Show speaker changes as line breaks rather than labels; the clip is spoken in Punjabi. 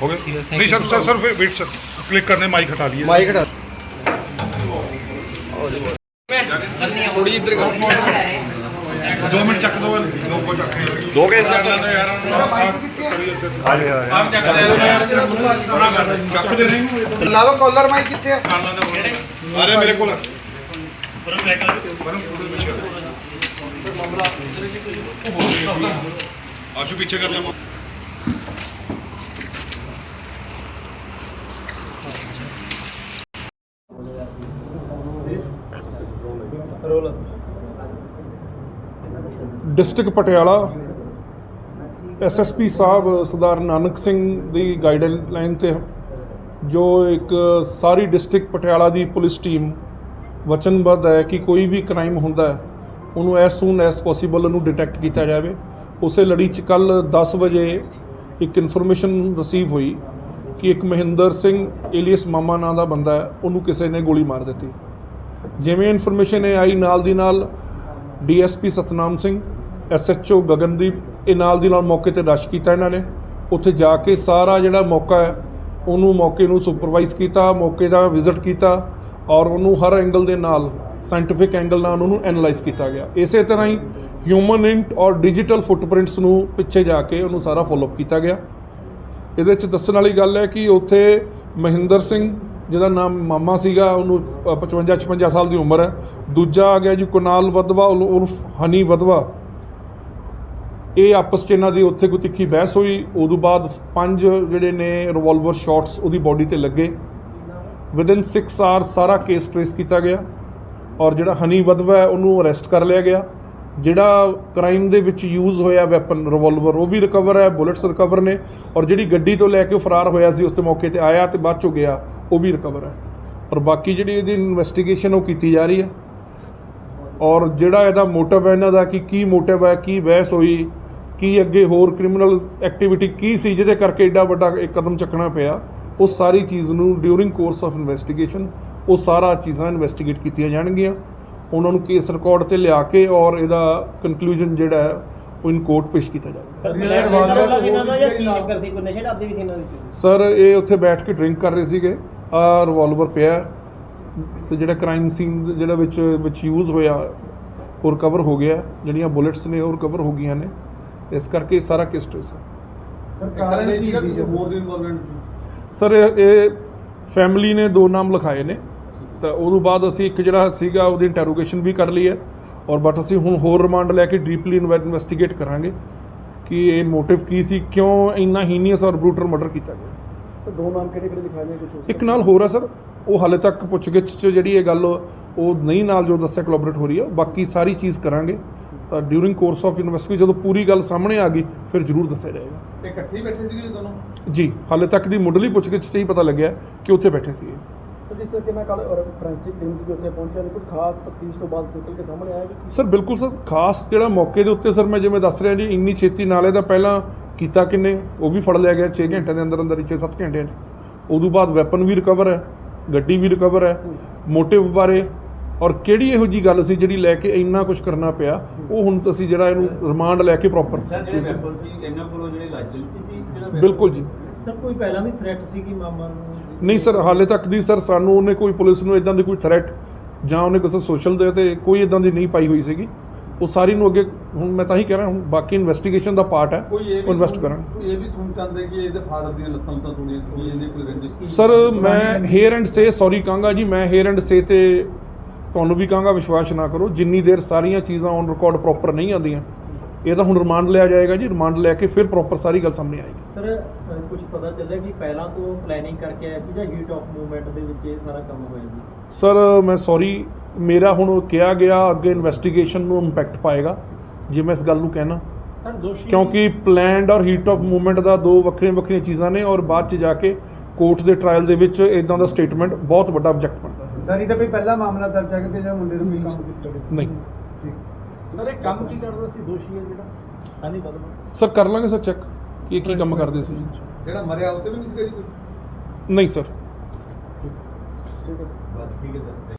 हो गया? नहीं सर सर सर फिर वेट सर क्लिक करने माइक हटा
लिए माइक हटा। थोड़ी इधर
दो मिनट चक दो लोग को चक
ਦੋ ਕੇਸ
ਦਾ ਸਰ ਹਾਂਜੀ ਹਾਂ
ਲਾਵਾ ਕਾਲਰ ਮਾਈਕ ਕਿੱਥੇ ਹੈ
ਅਰੇ ਮੇਰੇ ਕੋਲ ਆਸ਼ੂ ਪਿੱਛੇ ਕਰ ਲੈ।
ਡਿਸਟ੍ਰਿਕਟ ਪਟਿਆਲਾ ਐਸਐਸਪੀ ਸਾਹਿਬ, ਸਰਦਾਰ ਨਾਨਕ ਸਿੰਘ ਦੀ ਗਾਈਡਲਾਈਨ ਤੇ ਜੋ ਇੱਕ ਸਾਰੀ ਡਿਸਟ੍ਰਿਕਟ ਪਟਿਆਲਾ ਦੀ ਪੁਲਿਸ ਟੀਮ ਵਚਨਬੱਧ ਹੈ ਕਿ ਕੋਈ ਵੀ ਕ੍ਰਾਈਮ ਹੁੰਦਾ ਹੈ, ਉਹਨੂੰ ਐਸ ਸੂਨ ਐਸ ਪੋਸੀਬਲ ਉਹਨੂੰ ਡਿਟੈਕਟ ਕੀਤਾ ਜਾਵੇ। ਉਸੇ ਲੜੀ 'ਚ ਕੱਲ 10 ਵਜੇ ਇੱਕ ਇਨਫੋਰਮੇਸ਼ਨ ਰਿਸੀਵ ਹੋਈ ਕਿ ਇੱਕ ਮਹਿੰਦਰ ਸਿੰਘ ਏਲੀਅਸ ਮਾਮਾ ਨਾਂ ਦਾ ਬੰਦਾ ਹੈ, ਉਹਨੂੰ ਕਿਸੇ ਨੇ ਗੋਲੀ ਮਾਰ ਦਿੱਤੀ। ਜਿਵੇਂ ਇਨਫੋਰਮੇਸ਼ਨ ਇਹ ਆਈ, ਨਾਲ ਦੀ ਨਾਲ ਡੀਐਸਪੀ ਸਤਨਾਮ ਸਿੰਘ ਐਸਐਚਓ ਗਗਨਦੀਪ ਇਹ ਨਾਲ ਦੀ ਨਾਲ ਮੌਕੇ ਤੇ ਰਸ਼ ਕੀਤਾ ਇਹਨਾਂ ਨੇ। ਉੱਥੇ ਜਾ ਕੇ ਸਾਰਾ ਜਿਹੜਾ ਮੌਕਾ ਹੈ, ਉਹਨੂੰ ਮੌਕੇ ਨੂੰ ਸੁਪਰਵਾਈਜ਼ ਕੀਤਾ, ਮੌਕੇ ਦਾ ਵਿਜ਼ਿਟ ਕੀਤਾ ਔਰ ਉਹਨੂੰ ਹਰ ਐਂਗਲ ਦੇ ਨਾਲ ਸਾਇੰਟੀਫਿਕ ਐਂਗਲ ਨਾਲ ਉਹਨੂੰ ਐਨਲਾਈਜ਼ ਕੀਤਾ ਗਿਆ। ਇਸੇ ਤਰ੍ਹਾਂ ਹੀ ਹਿਊਮਨ ਇੰਟ ਔਰ ਡਿਜੀਟਲ ਫੁੱਟਪ੍ਰਿੰਟਸ ਨੂੰ ਪਿੱਛੇ ਜਾ ਕੇ ਉਹਨੂੰ ਸਾਰਾ ਫੋਲੋਅਪ ਕੀਤਾ ਗਿਆ। ਇਹਦੇ ਵਿੱਚ ਦੱਸਣ ਵਾਲੀ ਗੱਲ ਹੈ ਕਿ ਉੱਥੇ ਮਹਿੰਦਰ ਸਿੰਘ, ਜਿਹਦਾ ਨਾਮ ਮਾਮਾ ਸੀਗਾ, ਉਹਨੂੰ 55 56 ਸਾਲ ਦੀ ਉਮਰ ਹੈ। ਦੂਜਾ ਆ ਗਿਆ ਜੀ ਕੁਨਾਲ ਵਦਵਾ ਉਲ- ਉਰਫ ਹਨੀ ਵਦਵਾ ਇਹ ਆਪਸ 'ਚ ਇਹਨਾਂ ਦੀ ਉੱਥੇ ਕੋਈ ਤਿੱਖੀ ਬਹਿਸ ਹੋਈ, ਉਦੋਂ ਬਾਅਦ ਪੰਜ ਜਿਹੜੇ ਨੇ ਰਿਵਾਲਵਰ ਸ਼ਾਟਸ ਉਹਦੀ ਬਾਡੀ ਤੇ ਲੱਗੇ। ਵਿਦਿਨ 6 ਆਰ ਸਾਰਾ ਕੇਸ ਟ੍ਰੇਸ ਕੀਤਾ ਗਿਆ ਔਰ ਜਿਹੜਾ ਹਨੀ ਵਦਵਾ ਹੈ, ਉਹਨੂੰ ਅਰੈਸਟ ਕਰ ਲਿਆ ਗਿਆ। ਜਿਹੜਾ ਕ੍ਰਾਈਮ ਦੇ ਵਿੱਚ ਯੂਜ਼ ਹੋਇਆ ਵੈਪਨ ਰਿਵਾਲਵਰ ਉਹ ਵੀ ਰਿਕਵਰ ਹੈ ਬੁਲੇਟਸ ਰਿਕਵਰ ਨੇ ਔਰ ਜਿਹੜੀ ਗੱਡੀ ਤੋਂ ਲੈ ਕੇ ਉਹ ਫਰਾਰ ਹੋਇਆ ਸੀ, ਉਸ ਤੇ ਮੌਕੇ ਤੇ ਆਇਆ ਤੇ ਬਾਅਦ ਚੋਂ ਗਿਆ, ਉਹ ਵੀ ਰਿਕਵਰ ਹੈ। ਔਰ ਬਾਕੀ ਜਿਹੜੀ ਇਹਦੀ ਇਨਵੈਸਟੀਗੇਸ਼ਨ ਉਹ ਕੀਤੀ ਜਾ ਰਹੀ ਹੈ। ਔਰ ਜਿਹੜਾ ਇਹਦਾ ਮੋਟਿਵ ਹੈ ਇਹਨਾਂ ਦਾ ਕਿ ਕੀ ਮੋਟਿਵ ਹੈ, ਕੀ ਬਹਿਸ ਹੋਈ ਕੀ ਅੱਗੇ ਹੋਰ ਕ੍ਰਿਮੀਨਲ ਐਕਟੀਵਿਟੀ ਕੀ ਸੀ ਜਿਹਦੇ ਕਰਕੇ ਐਡਾ ਵੱਡਾ ਇੱਕ ਕਦਮ ਚੱਕਣਾ ਪਿਆ ਉਹ ਸਾਰੀ ਚੀਜ਼ ਨੂੰ ਡਿਊਰਿੰਗ ਕੋਰਸ ਆਫ ਇਨਵੈਸਟੀਗੇਸ਼ਨ ਉਹ ਸਾਰਾ ਚੀਜ਼ਾਂ ਇਨਵੈਸਟੀਗੇਟ ਕੀਤੀਆਂ ਜਾਣਗੀਆਂ। ਉਹਨਾਂ ਨੂੰ ਕੇਸ ਰਿਕਾਰਡ ਤੇ ਲਿਆ ਕੇ ਔਰ ਇਹਦਾ ਕਨਕਲੂਜਨ ਜਿਹੜਾ ਹੈ ਉਹ ਇਨ ਕੋਰਟ ਪੇਸ਼ ਕੀਤਾ ਜਾਵੇਗਾ। ਸਰ ਇਹ ਉੱਥੇ ਬੈਠ ਕੇ ਡਰਿੰਕ ਕਰ ਰਹੇ ਸੀਗੇ। ਆ ਰਿਵਾਲਵਰ ਪਿਆ ਤੇ ਜਿਹੜਾ ਕ੍ਰਾਈਮ ਸੀਨ ਜਿਹੜਾ ਵਿੱਚ ਵਿੱਚ ਯੂਜ਼ ਹੋਇਆ ਉਹ ਰਿਕਵਰ ਹੋ ਗਿਆ ਜਿਹੜੀਆਂ ਬੁਲੇਟਸ ਨੇ ਉਹ ਰਿਕਵਰ ਹੋ ਗਈਆਂ ਨੇ। ਤੇ ਇਸ ਕਰਕੇ ਇਹ ਸਾਰਾ ਕੇਸ ਟ੍ਰੇਸ ਹੈ। ਸਰ ਇਹ- ਫੈਮਿਲੀ ਨੇ ਦੋ ਨਾਮ ਲਿਖਾਏ ਨੇ। ਤਾਂ ਉਦੋਂ ਬਾਅਦ ਅਸੀਂ ਇੱਕ ਜਿਹੜਾ ਸੀਗਾ ਉਹਦੀ ਇੰਟਰੋਗੇਸ਼ਨ ਵੀ ਕਰ ਲਈ ਹੈ। ਔਰ ਬਟ ਅਸੀਂ ਹੁਣ ਹੋਰ ਰਿਮਾਂਡ ਲੈ ਕੇ ਡੀਪਲੀ ਇਨਵੈਸਟੀਗੇਟ ਕਰਾਂਗੇ ਕਿ ਇਹ ਮੋਟਿਵ ਕੀ ਸੀ ਕਿਉਂ ਇੰਨਾ ਹੀਨੀਅਸ ਔਰ ਬਰੂਟਲ ਮਰਡਰ ਕੀਤਾ ਗਿਆ।
ਦੋ ਨਾਮ ਕਿਹੜੇ ਕਿਹੜੇ ਲਿਖਾਏ ਨੇ? ਕੁਝ
ਇੱਕ ਨਾਲ ਹੋਰ ਹੈ ਸਰ। ਉਹ ਹਾਲੇ ਤੱਕ ਪੁੱਛਗਿੱਛ 'ਚ ਜਿਹੜੀ ਇਹ ਗੱਲ ਉਹ ਨਹੀਂ ਨਾਲ ਜੋ ਦੱਸਿਆ ਕੋਲੈਬੋਰੇਟ ਹੋ ਰਹੀ ਹੈ। ਬਾਕੀ ਸਾਰੀ ਚੀਜ਼ ਕਰਾਂਗੇ। ਤਾਂ ਡਿਊਰਿੰਗ ਕੋਰਸ ਆਫ ਇਨਵੈਸਟੀਗੇਸ਼ਨ ਜਦੋਂ ਪੂਰੀ ਗੱਲ ਸਾਹਮਣੇ ਆ ਗਈ ਫਿਰ ਜ਼ਰੂਰ ਦੱਸਿਆ ਜਾਏਗਾ।
ਤੇ ਇਕੱਠੇ ਬੈਠੇ ਸੀਗੇ ਦੋਨੋਂ?
ਜੀ ਹਾਲੇ ਤੱਕ ਦੀ ਮੁੱਢਲੀ ਪੁੱਛਗਿੱਛ 'ਚ ਹੀ ਪਤਾ ਲੱਗਿਆ ਕਿ ਉੱਥੇ ਬੈਠੇ ਸੀਗੇ।
ਤੇ ਜਿਸ ਤਰ੍ਹਾਂ ਕਿ ਮੈਂ ਕੱਲ ਫੋਰੈਂਸਿਕ ਟੀਮਸ ਵੀ ਉੱਥੇ ਪਹੁੰਚਿਆ ਨੇ ਕੁਝ ਖਾਸ ਤਫਤੀਸ਼ ਤੋਂ ਬਾਅਦ ਨਿਕਲ ਕੇ ਸਾਹਮਣੇ ਆਇਆ ਕਿ?
ਸਰ ਬਿਲਕੁਲ ਸਰ ਖਾਸ ਜਿਹੜਾ ਮੌਕੇ ਦੇ ਉੱਤੇ ਸਰ ਮੈਂ ਜਿਵੇਂ ਦੱਸ ਰਿਹਾ ਜੀ ਇੰਨੀ ਛੇਤੀ ਨਾਲੇ ਦਾ ਪਹਿਲਾਂ ਕੀਤਾ ਕਿੰਨੇ? ਉਹ ਵੀ ਫੜ ਲਿਆ ਗਿਆ 6 ਘੰਟਿਆਂ ਦੇ ਅੰਦਰ ਅੰਦਰ ਹੀ 6-7 ਘੰਟਿਆਂ 'ਚ। ਉਦੋਂ ਬਾਅਦ ਵੈਪਨ ਵੀ ਰਿਕਵਰ ਹੈ ਗੱਡੀ ਵੀ ਰਿਕਵਰ ਹੈ ਮੋਟਿਵ ਬਾਰੇ ਔਰ ਕਿਹੜੀ ਇਹੋ ਜੀ ਗੱਲ ਸੀ ਜਿਹੜੀ ਲੈ ਕੇ ਇੰਨਾ ਕੁਝ ਕਰਨਾ ਪਿਆ? ਉਹ ਹੁਣ ਅਸੀਂ ਜਿਹੜਾ ਇਹਨੂੰ ਰਿਮਾਂਡ ਲੈ ਕੇ ਪ੍ਰੋਪਰ
ਜਿਹੜੇ ਵੈਪਨ ਸੀ ਇਹਨਾਂ ਕੋਲੋਂ ਜਿਹੜੇ ਲਾਇਸੈਂਸ ਸੀ ਜਿਹੜਾ
ਬਿਲਕੁਲ ਜੀ।
ਸਰ ਕੋਈ ਪਹਿਲਾਂ ਵੀ ਥ੍ਰੈਟ ਸੀ ਕਿ ਮਾਮਾ ਨੂੰ
ਨਹੀਂ ਸਰ ਹਾਲੇ ਤੱਕ ਦੀ ਸਰ ਸਾਨੂੰ ਉਹਨੇ ਕੋਈ ਪੁਲਿਸ ਨੂੰ ਇਦਾਂ ਦੀ ਕੋਈ ਥ੍ਰੈਟ ਜਾਂ ਉਹਨੇ ਕਿਸੇ ਸੋਸ਼ਲ ਦੇ ਤੇ ਕੋਈ ਇਦਾਂ ਦੀ ਨਹੀਂ ਪਾਈ ਹੋਈ ਸੀਗੀ। ਉਹ ਸਾਰੀ ਨੂੰ ਅੱਗੇ ਹੁਣ ਮੈਂ ਤਾਂ ਹੀ ਕਹਿ ਰਿਹਾ ਹੁਣ ਬਾਕੀ ਇਨਵੈਸਟੀਗੇਸ਼ਨ ਦਾ ਪਾਰਟ ਹੈ ਉਹ ਇਨਵੈਸਟ ਕਰਾਂਗੇ।
ਕੋਈ ਇਹ ਵੀ ਸੁਣ ਚਾਹੁੰਦੇ ਕਿ ਇਹਦੇ ਫਾਦਰ ਦੀਆਂ ਲੱਤਾਂ ਤਾਂ ਥੋੜੀਆਂ ਕੋਈ ਇਹਦੀ ਕੋਈ ਰੰਜਿਸ਼
ਸਰ ਮੈਂ ਹੇਅਰ ਐਂਡ ਸੇ ਸੌਰੀ ਕਹਾਂਗਾ ਜੀ ਮੈਂ ਹੇਅਰ ਐਂਡ ਸੇ ਤੇ ਤੁਹਾਨੂੰ ਵੀ ਕਹਾਂਗਾ ਵਿਸ਼ਵਾਸ ਨਾ ਕਰੋ ਜਿੰਨੀ ਦੇਰ ਸਾਰੀਆਂ ਚੀਜ਼ਾਂ ਔਨ ਰਿਕਾਰਡ ਪ੍ਰੋਪਰ ਨਹੀਂ ਆਉਂਦੀਆਂ ਇਹ ਤਾਂ ਹੁਣ ਰਿਮਾਂਡ ਲਿਆ ਜਾਏਗਾ ਜੀ ਰਿਮਾਂਡ ਲੈ ਕੇ ਫਿਰ ਪ੍ਰੋਪਰ ਸਾਰੀ ਗੱਲ ਸਾਹਮਣੇ ਆਏਗੀ।
ਸਰ ਕੁਝ ਪਤਾ ਚੱਲਿਆ ਕਿ ਪਹਿਲਾਂ ਤੋਂ ਪਲੈਨਿੰਗ ਕਰਕੇ ਆਇਆ ਸੀ ਜਾਂ ਹੀਟ ਆਫ ਮੂਵਮੈਂਟ ਦੇ ਵਿੱਚ ਇਹ ਸਾਰਾ ਕੰਮ ਹੋਇਆ ਜੀ?
ਸਰ ਮੈਂ ਸੌਰੀ ਮੇਰਾ ਹੁਣ ਕਿਹਾ ਗਿਆ ਅੱਗੇ ਇਨਵੈਸਟੀਗੇਸ਼ਨ ਨੂੰ ਇੰਪੈਕਟ ਪਾਏਗਾ ਜੇ ਮੈਂ ਇਸ ਗੱਲ ਨੂੰ ਕਹਿਣਾ।
ਸਰ ਦੋਸ਼ੀ
ਕਿਉਂਕਿ ਪਲੈਨਡ ਔਰ ਹੀਟ ਆਫ ਮੂਵਮੈਂਟ ਦਾ ਦੋ ਵੱਖਰੀਆਂ ਵੱਖਰੀਆਂ ਚੀਜ਼ਾਂ ਨੇ ਔਰ ਬਾਅਦ ਚ ਜਾ ਕੇ ਕੋਰਟ ਦੇ ਟ੍ਰਾਇਲ ਦੇ ਵਿੱਚ ਇਦਾਂ ਦਾ ਸਟੇਟਮੈਂਟ ਬਹੁਤ ਵੱਡਾ ਆਬਜੈਕਟ ਬਣਦਾ।
ਸਰ ਇਹਦਾ ਕੋਈ ਪਹਿਲਾ ਮਾਮਲਾ ਦਰਜ ਹੈ ਕਿ ਜਾਂ ਮੁੰਡੇ ਨੂੰ ਵੀ ਕੰਮ ਕੀਤਾ
ਨਹੀਂ।
ਸਰ ਇਹ ਕੰਮ ਕੀ ਕਰਦਾ ਸੀ? ਦੋਸ਼ੀ ਹੈ ਜਿਹੜਾ? ਹਾਂਜੀ ਬਦਲ
ਸਰ ਕਰ ਲਾਂਗੇ ਸਰ ਚੈੱਕ ਕਿ ਕੀ ਕੰਮ ਕਰਦੇ ਸੀ।
ਜਿਹੜਾ ਮਰਿਆ ਉਹ ਤੇ ਵੀ ਨਹੀਂ ਕੋਈ?
ਨਹੀਂ ਸਰ।
ਠੀਕ। ਹੈ।
ਠੀਕ ਹੈ ਸਰ